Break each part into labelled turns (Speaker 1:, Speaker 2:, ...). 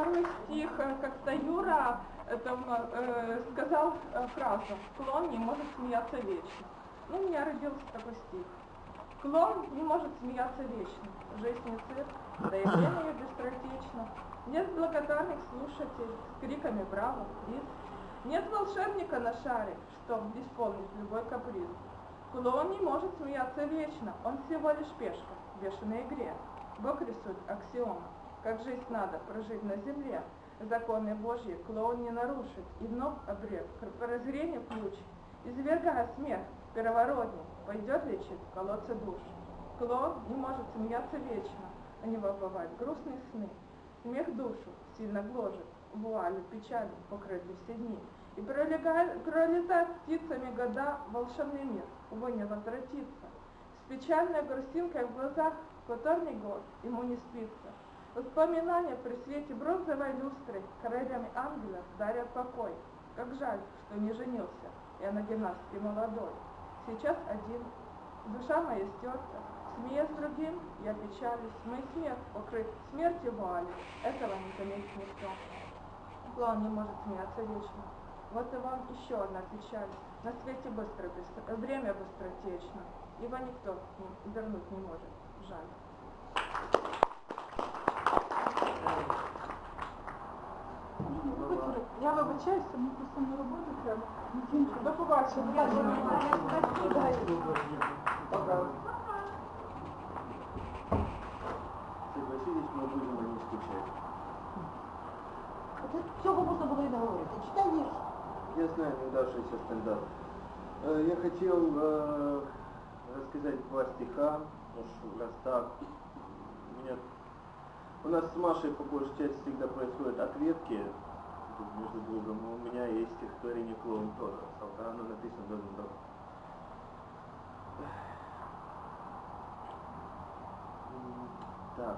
Speaker 1: второй стих, э, как-то Юра э, там, э, сказал э, фразу «Клон не может смеяться вечно». Ну, у меня родился такой стих. Клон не может смеяться вечно. Жизнь не цирк, да и время ее быстротечно. Нет благодарных слушателей с криками «Браво!» приз. Нет волшебника на шаре, чтоб исполнить любой каприз. Клон не может смеяться вечно, он всего лишь пешка в бешеной игре. Бог рисует аксиома, как жизнь надо прожить на земле. Законы Божьи клоун не нарушит, и вновь обрек к прозрению ключ. Извергая смех первородный, пойдет лечить в колодце душ. Клоун не может смеяться вечно, а не воплывать грустные сны. Смех душу сильно гложет, вуалью печали покрыты все дни. И пролетает птицами года волшебный мир, увы, не возвратится. С печальной грустинкой в глазах Которный год ему не спится. Воспоминания при свете бронзовой люстры королями ангелов дарят покой. Как жаль, что не женился я на гимнастке молодой. Сейчас один, душа моя стерта, смеясь другим, я печалюсь, мой смех покрыт смертью вуали, этого не заметит никто. Клон не может смеяться вечно. Вот и вам еще одна печаль. На свете быстро, быстро время быстротечно. Его никто вернуть не может. Жаль. Я вибачаюся, мені просто на роботу треба. До побачення. Я
Speaker 2: Согласитесь, мы будем о ней скучать.
Speaker 3: Це цього можна було і не говорити. Читай вірш.
Speaker 2: Я знаю неудавшийся стандарт. Э, Я хотел э, рассказать два стиха, уж раз так. У, меня... у нас с Машей по большей части всегда происходят ответки между другом. У меня есть стихотворение «Клоун» тоже. Оно написано давно давно. М, Так,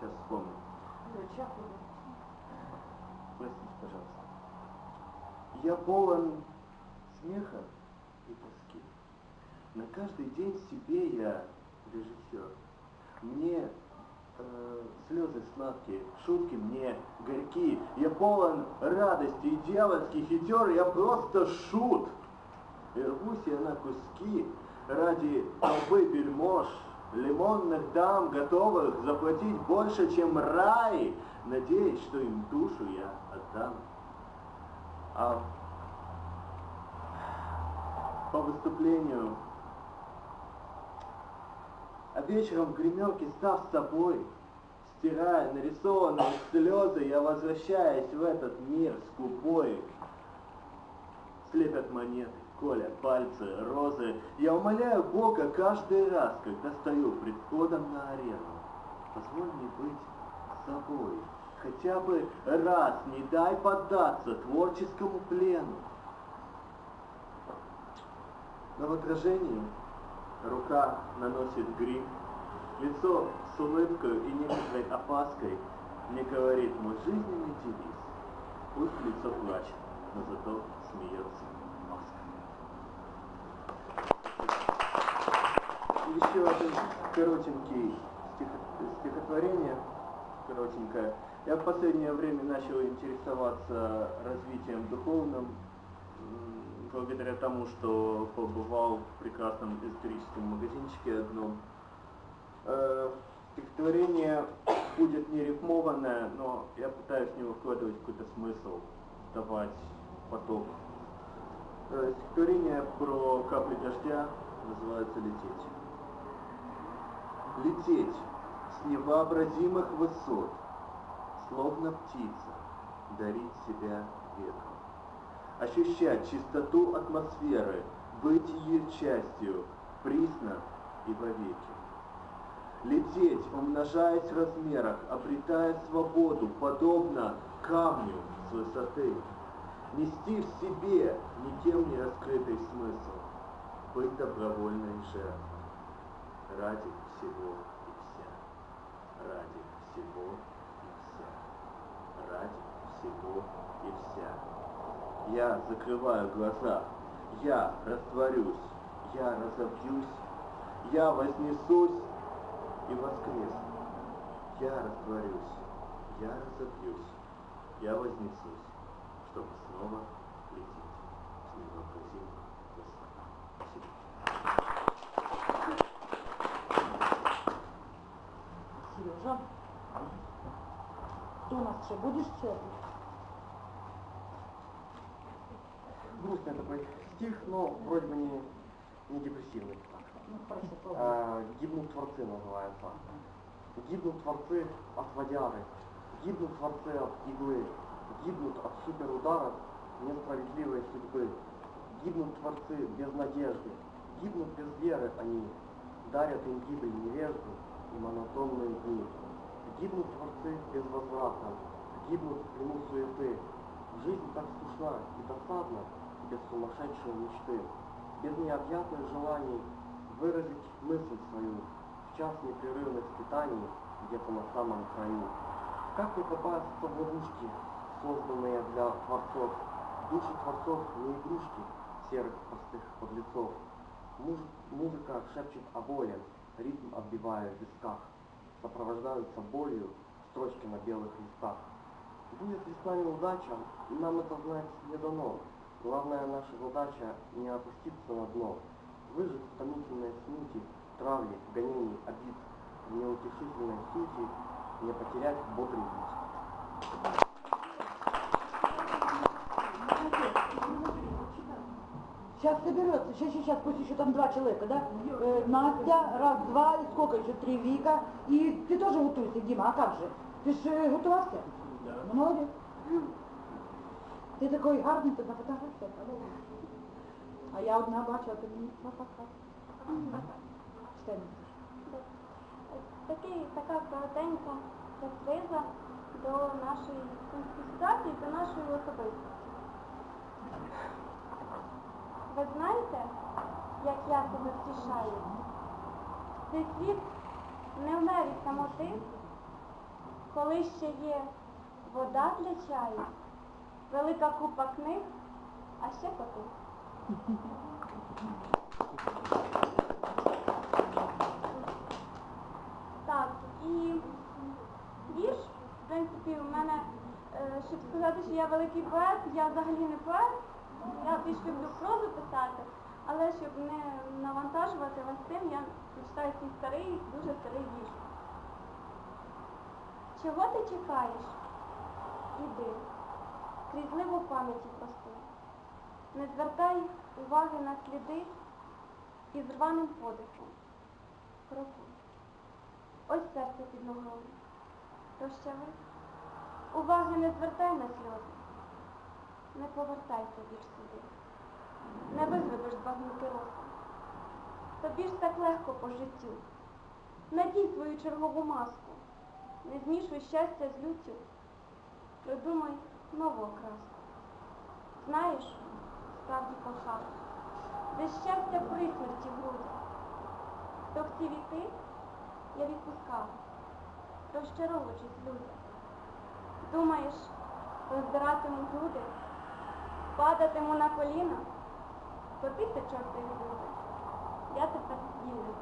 Speaker 2: сейчас вспомню. Простите, пожалуйста. Я полон смеха и тоски. На каждый день себе я режиссер. Мне слезы сладкие, шутки мне горькие. Я полон радости и дьявольский хитер. Я просто шут. И рвусь я на куски ради толпы вельмож, лимонных дам, готовых заплатить больше, чем рай, надеясь, что им душу я отдам. А по выступлению, а вечером в гримерке став собой, стирая нарисованные слезы, я возвращаюсь в этот мир скупой. Слепят монеты, колят пальцы, розы. Я умоляю Бога каждый раз, когда стою пред входом на арену. Позволь мне быть собой. Хотя бы раз не дай поддаться творческому плену. Но в отражении рука наносит грим, лицо с улыбкой и некоторой опаской мне говорит мой жизненный девиз. Пусть лицо плачет, но зато смеется маска. Еще один коротенький стих, стихотворение, коротенькое. Я в последнее время начал интересоваться развитием духовным, благодаря тому, что побывал в прекрасном эзотерическом магазинчике одном. Э, Стихотворение будет не рифмованное, но я пытаюсь в него вкладывать какой-то смысл, давать поток. Э, Стихотворение про капли дождя называется «Лететь». Лететь с невообразимых высот, словно птица, дарить себя ветру. Ощущать чистоту атмосферы, быть ее частью, присно и вовеки. Лететь, умножаясь в размерах, обретая свободу, подобно камню с высоты. Нести в себе никем не раскрытый смысл, быть добровольной жертвой ради всего и вся, ради всего и вся, ради всего и вся. Я закрываю глаза, я растворюсь, я разобьюсь, я вознесусь и воскресну. Я растворюсь, Я разобьюсь, я вознесусь, чтобы снова лететь с. Спасибо.
Speaker 3: Сережа, ты у нас что, будешь сегодня?
Speaker 4: Грустный такой стих, но вроде бы не, не депрессивный.
Speaker 3: Ну, хорошо.
Speaker 4: А, гибнут творцы называется. Гибнут творцы от водяры, гибнут творцы от иглы, гибнут от суперудара несправедливой судьбы. Гибнут творцы без надежды, гибнут без веры они, дарят им гибель невежды и монотонные дни. Гибнут творцы безвозвратно, гибнут в плену суеты. Жизнь так скучна и досадна, без сумасшедшей мечты, без необъятных желаний выразить мысль свою в час непрерывных скитаний где-то на самом краю. Как не попасться в ловушки, созданные для творцов? Души творцов не игрушки серых простых подлецов. Муж- музыка шепчет о воле, ритм отбивая в висках. Сопровождаются болью строчки на белых листах. Будет ли с нами удача, нам это знать не дано. Главная наша задача не опуститься на дно, выжить в томительной смуте, травли, гонений, обид, в неутешительной сути, не потерять бодрый вид.
Speaker 3: Сейчас соберется, сейчас, сейчас, пусть еще там два человека, да? Э, Настя, раз, два, и сколько еще, три Вика. И ты тоже готуйся, Дима, а как же? Ти ж е, готувався? Да. Молодець. Ти такий гарний, ти на фотографії. А я одна бачила, ти мені ха-ха-ха. Читай мені.
Speaker 5: Такий, така коротенька сюрприза до нашої ситуації, до нашої особистості. Ви знаєте, як я себе втішаю? Цей світ не вмер самоти, коли ще є вода для чаю, велика купа книг, а ще коти. Так, і вірш, в принципі, у мене, е, щоб сказати, що я великий поет, я взагалі не поет, я більш люблю прозу писати, але щоб не навантажувати вас тим, я прочитаю свій старий, дуже старий вірш. Чого ти чекаєш? Іди, крізливо пам'яті прости. Не звертай уваги на сліди і з рваним подихом. Крокуй. Ось серце під ногою. Прощавай. Уваги не звертай на сльози. Не повертайся більш сюди. Не визведеш збагнути року. Тобі ж так легко по життю. Надій свою чергову маску. Не змішуй щастя з люттю. Придумай нову окраску. Знаєш, справді кохав, де щастя при смерті в грудях. То ці віки я відпускав, розчаровуючись людям. Думаєш, роздиратиму груди, падатиму на коліна, котися чорти люди. Я тепер ділю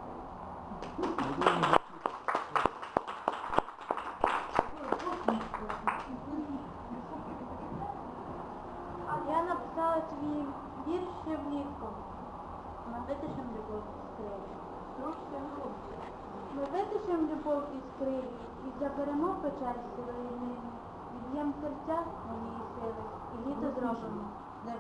Speaker 5: написала твій вірш ще влітку. Ми витишем любов із крилі. Ми витишем любов із крилі і заберемо печаль сивини. Від'єм серця моєї сили і літо зробимо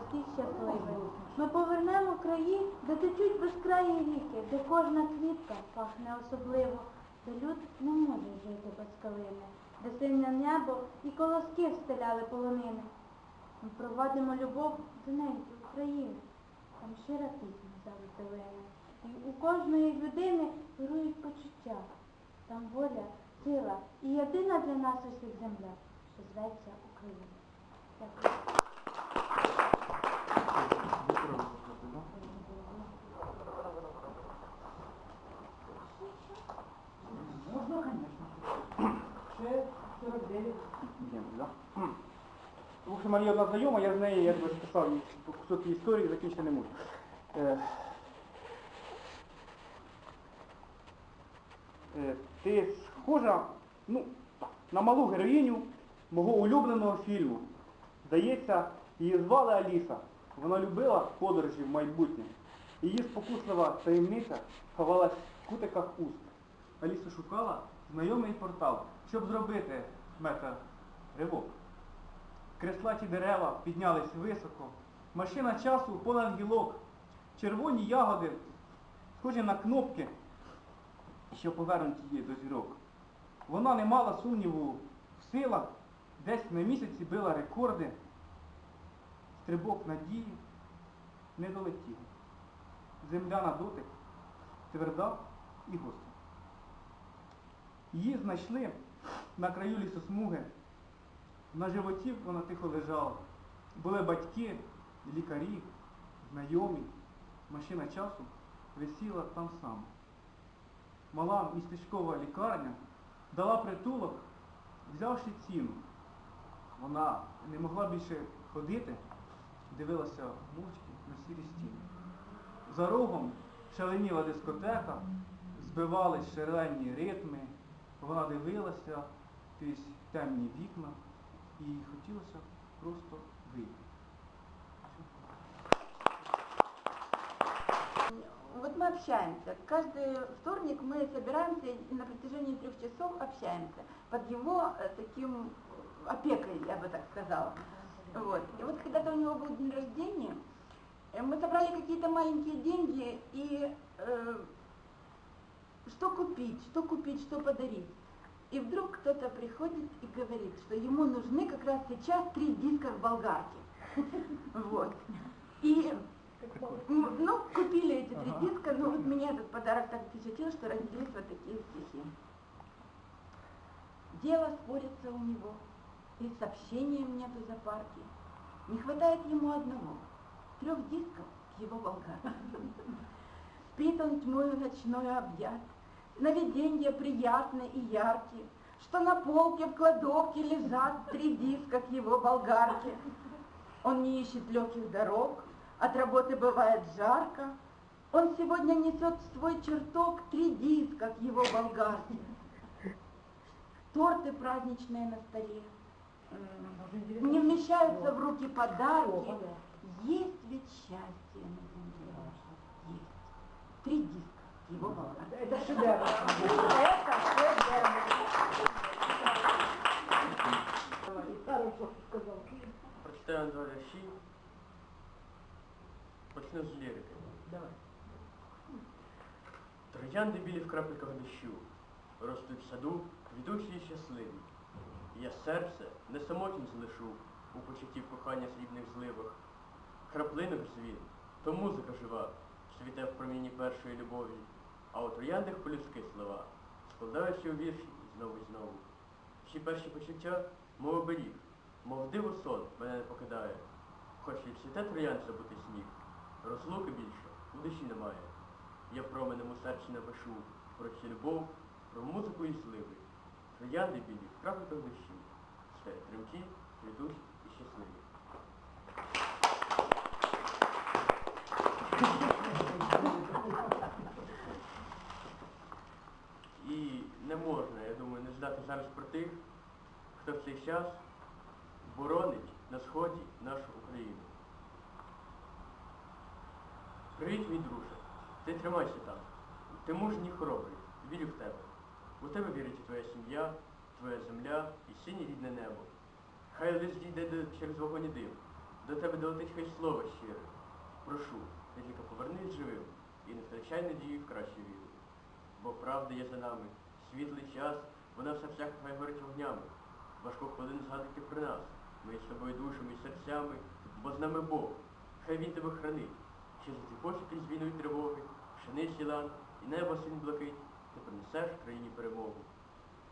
Speaker 5: всіх щасливих. Ми повернемо краї, де течуть безкраї ріки, де кожна квітка пахне особливо, де люд не може жити без калини, де синє небо і колоски встеляли полонини. Ми провадимо любов до неньки України. Там щира пісня завжди лине. І у кожної людини вирують почуття. Там воля, сила і єдина для нас усіх земля, що зветься Україна. Дякую.
Speaker 3: Можна, звісно. Ще 49.
Speaker 4: Ні, да? В общем, Марія одна знайома, я з нею, я їй кусок історії, закінчити не можу. Е, е, ти схожа, ну,
Speaker 6: на малу героїню мого улюбленого фільму. Здається, її звали Аліса. Вона любила подорожі в майбутнє. Її спокуслива таємниця ховалась в кутиках уст. Аліса шукала знайомий портал, щоб зробити метр ривок. Креслаті дерева піднялись високо. Машина часу понад гілок. Червоні ягоди, схожі на кнопки, що повернуті її до зірок. Вона не мала сумніву в силах, десь на місяці била рекорди. Стрибок надії не долетів. Земля на дотик, тверда і гостра. Її знайшли на краю лісосмуги. На животі вона тихо лежала. Були батьки, лікарі, знайомі. Машина часу висіла там сама. Мала містечкова лікарня дала притулок, взявши ціну. Вона не могла більше ходити, дивилася мовчки на сірі стіни. За рогом шаленіла дискотека, збивались шалені ритми, вона дивилася крізь темні вікна і їй хотілося просто вийти.
Speaker 7: Вот мы общаемся. Каждый вторник мы собираемся и на протяжении трех часов общаемся под его э, таким опекой, я бы так сказала. Вот. И вот когда-то у него был день рождения, э, мы собрали какие-то маленькие деньги и э, что купить, что купить, что подарить. И вдруг кто-то приходит и говорит, что ему нужны как раз сейчас три диска в болгарке. Вот. И Ну, купили эти три диска, но вот меня этот подарок так впечатлил, что родились вот такие стихи. Дело спорится у него, и сообщением нету за парки. Не хватает ему одного, трех дисков к его болгарке. Спит он тьмою ночной объят, Сновиденья приятные и яркие, Что на полке в кладовке лежат Три диска к его болгарке. Он не ищет легких дорог, от работы бывает жарко. Он сегодня несет в свой чертог три диска к его болгарке. Торты праздничные на столе. Не вмещаются в руки подарки. Есть ведь счастье на земле. Есть. Три диска его болгарке.
Speaker 3: Это шедевр.
Speaker 7: Это шедевр.
Speaker 3: Хорошо сказал.
Speaker 8: Прочитаю два вірші. Почну з лірики.
Speaker 3: Давай.
Speaker 8: Троянди білі в крапельках дощу, ростуть в саду, квітучі і щасливі. І я серце не самотнім залишу у почутті кохання срібних зливах. Краплинок звін, то музика жива, цвіте в проміні першої любові, А у трояндах по-людськи слова, складаючи у вірші знову і знову. Всі перші почуття, мов оберіг, мов диво сон мене не покидає. Хоч і цвіте троянця бути сніг, розлуки більше у душі немає. Я променем у серці напишу про цю любов, про музику і зливи. Троянди білі в крапельках дощі, все тремті, цвітуть і щасливі. І не можна, я думаю, не здати зараз про тих, хто в цей час боронить на сході нашу Україну. Привіт, мій друже. Ти тримайся там. Ти мужній хоробрий. Вірю в тебе. У тебе вірить твоя сім'я, твоя земля і синє рідне небо. Хай лиш дійде через вогонь і дим. До тебе долетить хай слово щире. Прошу, ти тільки повернись живим і не втрачай надії в кращу віру. Бо правда є за нами. Світлий час, вона все всяка хай горить вогнями. Важку хвилину згадати про нас. Ми з тобою душами і серцями, бо з нами Бог. Хай він тебе хранить. Чи затіпоче крізь війну і тривоги, пшениці лан і небо синь блакить, ти принесеш країні перемогу.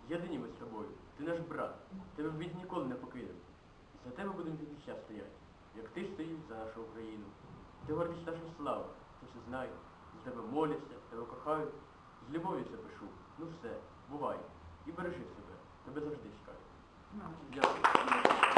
Speaker 8: Єдині ми з тобою, ти наш брат, тебе в біді ніколи не покинемо. І за тебе будемо віки час стояти, як ти стоїш за нашу Україну. Ти гордість наша слава, ти все знай, з тебе моляться, тебе кохають, з любов'ю це пишу. Ну все, бувай. І бережи себе, тебе завжди. Дякую.